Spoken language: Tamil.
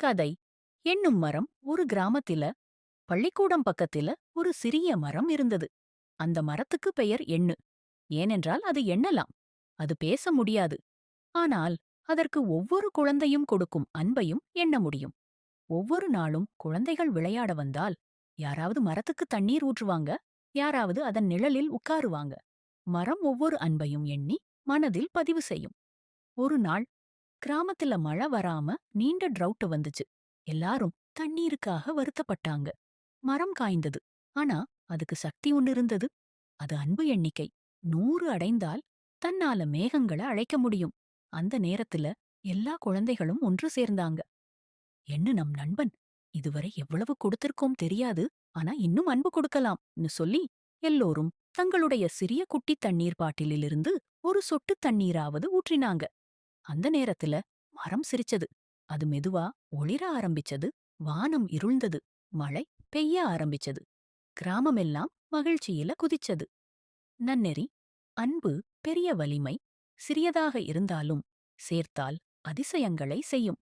கதை. என்னும் மரம் ஒரு கிராமத்தில பள்ளிக்கூடம் பக்கத்தில ஒரு சிறிய மரம் இருந்தது. அந்த மரத்துக்கு பெயர் எண்ணு. ஏனென்றால் அது எண்ணலாம். அது பேச முடியாது. ஆனால் அதற்கு ஒவ்வொரு குழந்தையும் கொடுக்கும் அன்பையும் எண்ண முடியும். ஒவ்வொரு நாளும் குழந்தைகள் விளையாட வந்தால் யாராவது மரத்துக்கு தண்ணீர் ஊற்றுவாங்க. யாராவது அதன் நிழலில் உட்காருவாங்க. மரம் ஒவ்வொரு அன்பையும் எண்ணி மனதில் பதிவு செய்யும். ஒரு நாள் கிராமத்துல மழை வராம நீண்ட ட்ரவுட் வந்துச்சு. எல்லாரும் தண்ணீருக்காக வருத்தப்பட்டாங்க. மரம் காய்ந்தது. ஆனா அதுக்கு சக்தி ஒன்னு இருந்தது. அது அன்பு எண்ணிக்கை. நூறு அடைந்தால் தன்னால மேகங்களை அழைக்க முடியும். அந்த நேரத்துல எல்லா குழந்தைகளும் ஒன்று சேர்ந்தாங்க. என்ன நம் நண்பன்? இதுவரை எவ்வளவு கொடுத்திருக்கோம் தெரியாது. ஆனா இன்னும் அன்பு கொடுக்கலாம்னு சொல்லி எல்லோரும் தங்களுடைய சிறிய குட்டி தண்ணீர் பாட்டிலிலிருந்து ஒரு சொட்டு தண்ணீராவது ஊற்றினாங்க. அந்த நேரத்துல மரம் சிரிச்சது. அது மெதுவா ஒளிர ஆரம்பிச்சது. வானம் இருள்ந்தது. மழை பெய்ய ஆரம்பிச்சது. கிராமமெல்லாம் மகிழ்ச்சியில குதிச்சது. நன்னெறி அன்பு பெரிய வலிமை சிறியதாக இருந்தாலும் சேர்த்தால் அதிசயங்களை செய்யும்.